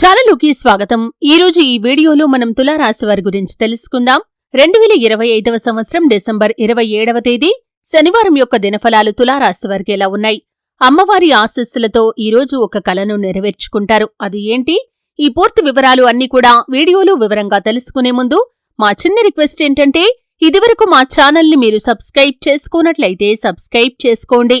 ఛానలుకి స్వాగతం. ఈరోజు ఈ వీడియోలో మనం తులారాశి వారి గురించి తెలుసుకుందాం. రెండు వేల ఇరవై ఐదవ సంవత్సరం డిసెంబర్ ఇరవై ఏడవ తేదీ శనివారం యొక్క దినఫలాలు తులారాశి వారికి ఎలా ఉన్నాయి? అమ్మవారి ఆశస్సులతో ఈ రోజు ఒక కలను నెరవేర్చుకుంటారు. అది ఏంటి? ఈ పూర్తి వివరాలు అన్ని కూడా వీడియోలో వివరంగా తెలుసుకునే ముందు మా చిన్న రిక్వెస్ట్ ఏంటంటే ఇదివరకు మా ఛానల్ని మీరు సబ్స్క్రైబ్ చేసుకోనట్లయితే సబ్స్క్రైబ్ చేసుకోండి.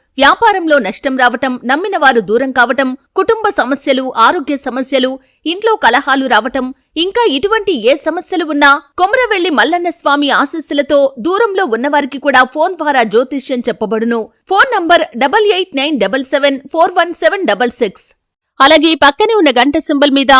వ్యాపారంలో నష్టం రావటం నమ్మిన వారు దూరం కావటం కుటుంబ సమస్యలు ఆరోగ్య సమస్యలు ఇంట్లో కలహాలు రావటం ఇంకా ఇటువంటి ఏ సమస్యలు ఉన్నా కొమరవెల్లి మల్లన్న స్వామి ఆశస్సులతో దూరంలో ఉన్నవారికి కూడా ఫోన్ ద్వారా జ్యోతిష్యం చెప్పబడును. Phone number double eight nine double seven four one seven double six. అలాగే పక్కనే ఉన్న గంట సింబల్ మీద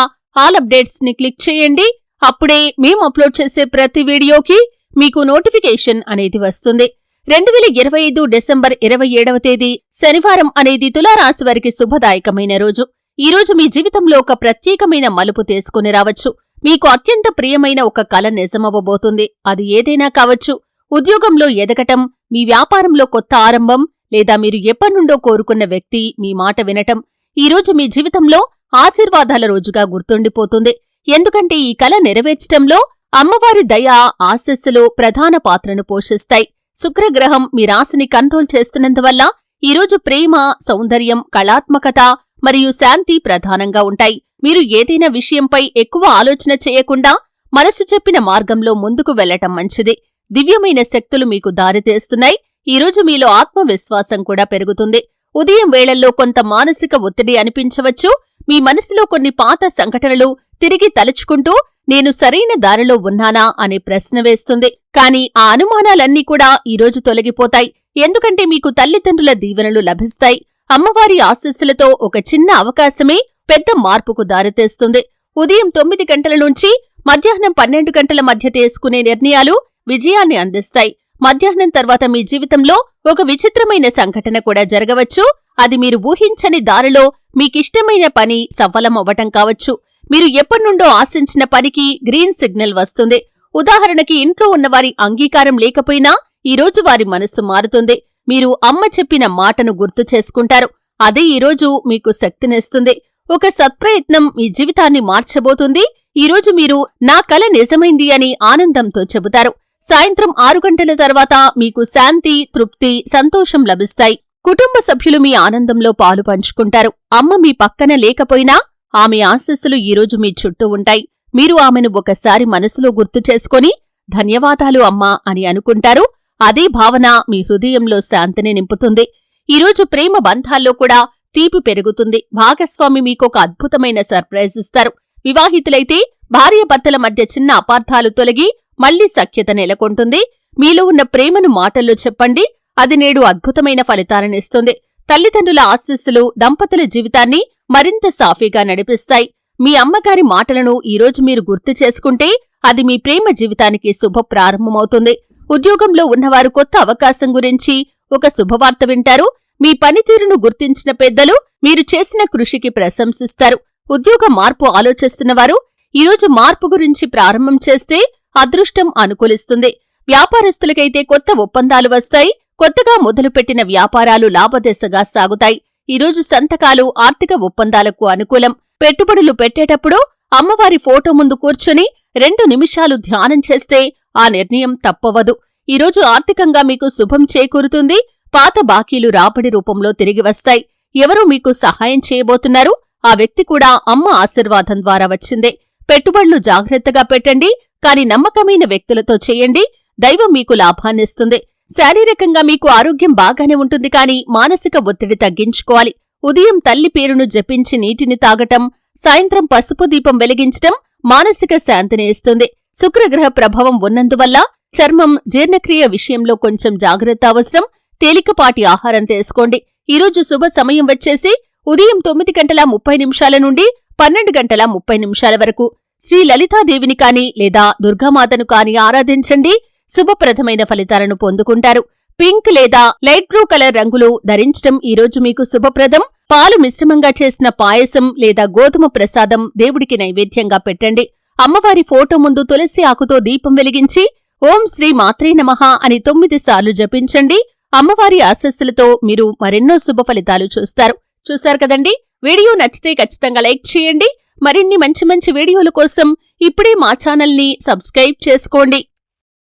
ఆల్ అప్డేట్స్ని క్లిక్ చేయండి. అప్పుడే మేము అప్లోడ్ చేసే ప్రతి వీడియోకి మీకు నోటిఫికేషన్ అనేది వస్తుంది. రెండు వేల ఇరవై ఐదు డిసెంబర్ ఇరవై ఏడవ తేదీ శనివారం అనేది తులారాశి వారికి శుభదాయకమైన రోజు. ఈ రోజు మీ జీవితంలో ఒక ప్రత్యేకమైన మలుపు తీసుకుని రావచ్చు. మీకు అత్యంత ప్రియమైన ఒక కల నిజమవ్వబోతుంది. అది ఏదైనా కావచ్చు. ఉద్యోగంలో ఎదగటం మీ వ్యాపారంలో కొత్త ఆరంభం లేదా మీరు ఎప్పటినుండో కోరుకున్న వ్యక్తి మీ మాట వినటం ఈ రోజు మీ జీవితంలో ఆశీర్వాదాల రోజుగా గుర్తుండిపోతుంది. ఎందుకంటే ఈ కల నెరవేర్చటంలో అమ్మవారి దయ ఆశస్సులు ప్రధాన పాత్రను పోషిస్తాయి. శుక్రగ్రహం మీ రాశిని కంట్రోల్ చేస్తున్నందువల్ల ఈరోజు ప్రేమ సౌందర్యం కళాత్మకత మరియు శాంతి ప్రధానంగా ఉంటాయి. మీరు ఏదైనా విషయంపై ఎక్కువ ఆలోచన చేయకుండా మనసు చెప్పిన మార్గంలో ముందుకు వెళ్ళటం మంచిది. దివ్యమైన శక్తులు మీకు దారితీస్తున్నాయి ఈరోజు మీలో ఆత్మవిశ్వాసం కూడా పెరుగుతుంది. ఉదయం వేళల్లో కొంత మానసిక ఒత్తిడి అనిపించవచ్చు. మీ మనసులో కొన్ని పాత సంఘటనలు తిరిగి తలుచుకుంటూ నేను సరైన దారిలో ఉన్నానా అనే ప్రశ్న వేస్తుంది. కాని ఆ అనుమానాలన్నీ కూడా ఈరోజు తొలగిపోతాయి. ఎందుకంటే మీకు తల్లిదండ్రుల దీవెనలు లభిస్తాయి. అమ్మవారి ఆశస్సులతో ఒక చిన్న అవకాశమే పెద్ద మార్పుకు దారితీస్తుంది. ఉదయం తొమ్మిది గంటల నుంచి మధ్యాహ్నం పన్నెండు గంటల మధ్య తీసుకునే నిర్ణయాలు విజయాన్ని అందిస్తాయి. మధ్యాహ్నం తర్వాత మీ జీవితంలో ఒక విచిత్రమైన సంఘటన కూడా జరగవచ్చు. అది మీరు ఊహించని దారిలో మీకిష్టమైన పని సఫలమవ్వటం కావచ్చు. మీరు ఎప్పటినుండో ఆశించిన పనికి గ్రీన్ సిగ్నల్ వస్తుంది. ఉదాహరణకి ఇంట్లో ఉన్నవారి అంగీకారం లేకపోయినా ఈరోజు వారి మనస్సు మారుతుంది. మీరు అమ్మ చెప్పిన మాటను గుర్తు చేసుకుంటారు. అదే ఈరోజు మీకు శక్తినిస్తుంది. ఒక సత్ప్రయత్నం మీ జీవితాన్ని మార్చబోతుంది. ఈరోజు మీరు నా కల నిజమైంది అని ఆనందంతో చెబుతారు. సాయంత్రం ఆరు గంటల తర్వాత మీకు శాంతి తృప్తి సంతోషం లభిస్తాయి. కుటుంబ సభ్యులు మీ ఆనందంలో పాలు పంచుకుంటారు. అమ్మ మీ పక్కన లేకపోయినా ఆమె ఆశస్సులు ఈరోజు మీ చుట్టూ ఉంటాయి. మీరు ఆమెను ఒకసారి మనసులో గుర్తు చేసుకొని ధన్యవాదాలు అమ్మా అని అనుకుంటారు. అదే భావన మీ హృదయంలో శాంతిని నింపుతుంది. ఈరోజు ప్రేమ బంధాల్లో కూడా తీపి పెరుగుతుంది. భాగస్వామి మీకొక అద్భుతమైన సర్ప్రైజ్ ఇస్తారు. వివాహితులైతే భార్యాభర్తల మధ్య చిన్న అపార్థాలు తొలగి మళ్ళీ సఖ్యత నెలకొంటుంది. మీలో ఉన్న ప్రేమను మాటల్లో చెప్పండి. అది నేడు అద్భుతమైన ఫలితాలనిస్తుంది తల్లిదండ్రుల ఆశీస్సులు దంపతుల జీవితాన్ని మరింత సాఫీగా నడిపిస్తాయి. మీ అమ్మగారి మాటలను ఈరోజు మీరు గుర్తు చేసుకుంటే అది మీ ప్రేమ జీవితానికి శుభ ప్రారంభమవుతుంది. ఉద్యోగంలో ఉన్నవారు కొత్త అవకాశం గురించి ఒక శుభవార్త వింటారు. మీ పనితీరును గుర్తించిన పెద్దలు మీరు చేసిన కృషికి ప్రశంసిస్తారు. ఉద్యోగ మార్పు ఆలోచిస్తున్నవారు ఈరోజు మార్పు గురించి ప్రారంభం చేస్తే అదృష్టం అనుకూలిస్తుంది. వ్యాపారస్తులకైతే కొత్త ఒప్పందాలు వస్తాయి. కొత్తగా మొదలుపెట్టిన వ్యాపారాలు లాభదశగా సాగుతాయి. ఈరోజు సంతకాలు ఆర్థిక ఒప్పందాలకు అనుకూలం. పెట్టుబడులు పెట్టేటప్పుడు అమ్మవారి ఫోటో ముందు కూర్చుని రెండు నిమిషాలు ధ్యానం చేస్తే ఆ నిర్ణయం తప్పవదు. ఈరోజు ఆర్థికంగా మీకు శుభం చేకూరుతుంది. పాత బాకీలు రాబడి రూపంలో తిరిగి వస్తాయి. ఎవరూ మీకు సహాయం చేయబోతున్నారు? ఆ వ్యక్తి కూడా అమ్మ ఆశీర్వాదం ద్వారా వచ్చిందే. పెట్టుబడులు జాగ్రత్తగా పెట్టండి. కాని నమ్మకమైన వ్యక్తులతో చేయండి. దైవం మీకు లాభాన్నిస్తుంది. శారీరకంగా మీకు ఆరోగ్యం బాగానే ఉంటుంది కాని మానసిక ఒత్తిడి తగ్గించుకోవాలి. ఉదయం తల్లి పేరును జపించి నీటిని తాగటం సాయంత్రం పసుపు దీపం వెలిగించటం మానసిక శాంతిని ఇస్తుంది. శుక్రగ్రహ ప్రభావం ఉన్నందువల్ల చర్మం జీర్ణక్రియ విషయంలో కొంచెం జాగ్రత్త అవసరం. తేలికపాటి ఆహారం తీసుకోండి. ఈరోజు శుభ సమయం వచ్చేసి ఉదయం తొమ్మిది గంటల ముప్పై నిమిషాల నుండి పన్నెండు గంటల ముప్పై నిమిషాల వరకు. శ్రీ లలితాదేవిని కాని లేదా దుర్గామాతను కాని ఆరాధించండి. శుభప్రదమైన ఫలితాలను పొందుకుంటారు. పింక్ లేదా లైట్ బ్లూ కలర్ రంగులు ధరించడం ఈరోజు మీకు శుభప్రదం. పాలు మిశ్రమంగా చేసిన పాయసం లేదా గోధుమ ప్రసాదం దేవుడికి నైవేద్యంగా పెట్టండి. అమ్మవారి ఫోటో ముందు తులసి ఆకుతో దీపం వెలిగించి ఓం శ్రీ మాత్రే నమః అని తొమ్మిది సార్లు జపించండి. అమ్మవారి ఆశస్సులతో మీరు మరెన్నో శుభ ఫలితాలు చూస్తారు. చూశారు కదండి? వీడియో నచ్చితే ఖచ్చితంగా లైక్ చేయండి. మరిన్ని మంచి మంచి వీడియోల కోసం ఇప్పుడే మా ఛానల్ని సబ్స్క్రైబ్ చేసుకోండి.